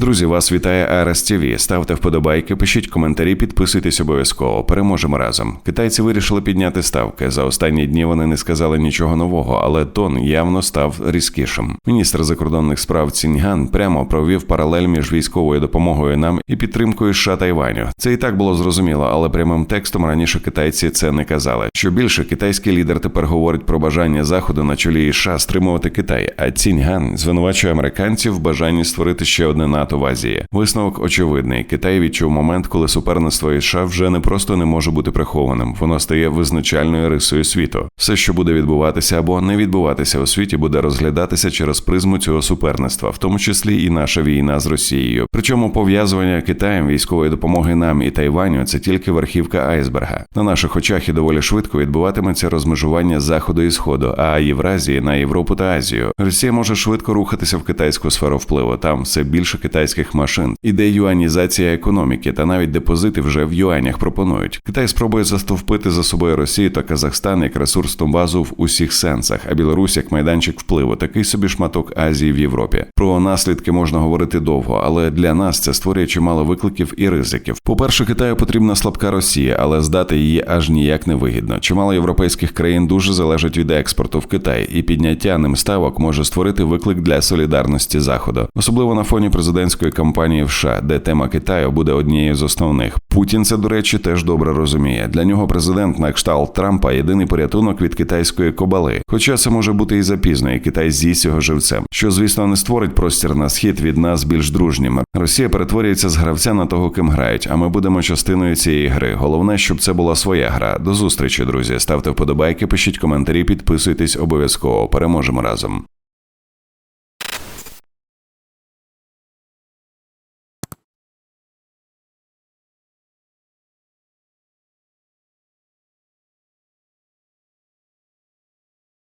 Друзі, вас вітає Арас ТВ. Ставте вподобайки, пишіть коментарі, підписуйтесь обов'язково. Переможемо разом. Китайці вирішили підняти ставки. За останні дні вони не сказали нічого нового, але тон явно став різкішим. Міністр закордонних справ Ціньган прямо провів паралель між військовою допомогою нам і підтримкою США Тайваню. Це і так було зрозуміло, але прямим текстом раніше китайці це не казали. Що більше, китайський лідер тепер говорить про бажання заходу на чолі США стримувати Китай. А Ціньган звинувачує американців в бажанні створити ще одне НАТО в Азії. Висновок очевидний. Китай відчув момент, коли суперництво із США вже не просто не може бути прихованим, воно стає визначальною рисою світу. Все, що буде відбуватися або не відбуватися у світі, буде розглядатися через призму цього суперництва, в тому числі і наша війна з Росією. Причому пов'язування Китаєм військової допомоги нам і Тайваню це тільки верхівка айсберга. На наших очах і доволі швидко відбуватиметься розмежування заходу і сходу, а Євразії на Європу та Азію. Росія може швидко рухатися в китайську сферу впливу. Там все більше китайських машин. Іде юанізація економіки, та навіть депозити вже в юанях пропонують. Китай спробує застовпити за собою Росію та Казахстан як ресурсну базу в усіх сенсах, а Білорусь як майданчик впливу, такий собі шматок Азії в Європі. Про наслідки можна говорити довго, але для нас це створює чимало викликів і ризиків. По-перше, Китаю потрібна слабка Росія, але здати її аж ніяк не вигідно. Чимало європейських країн дуже залежать від експорту в Китай, і підняття ним ставок може створити виклик для солідарності заходу, особливо на фоні президентської кампанії в США, де тема Китаю буде однією з основних. Путін це, до речі, теж добре розуміє. Для нього президент на кшталт Трампа єдиний порятунок від китайської кобали. Хоча це може бути і запізно, і Китай з'їсть його живцем, що звісно не створить простір на схід від нас більш дружнім. Росія перетворюється з гравця на того, ким грають. А ми будемо частиною цієї гри. Головне, щоб це була своя гра. До зустрічі, друзі. Ставте вподобайки, пишіть коментарі, підписуйтесь обов'язково. Переможемо разом.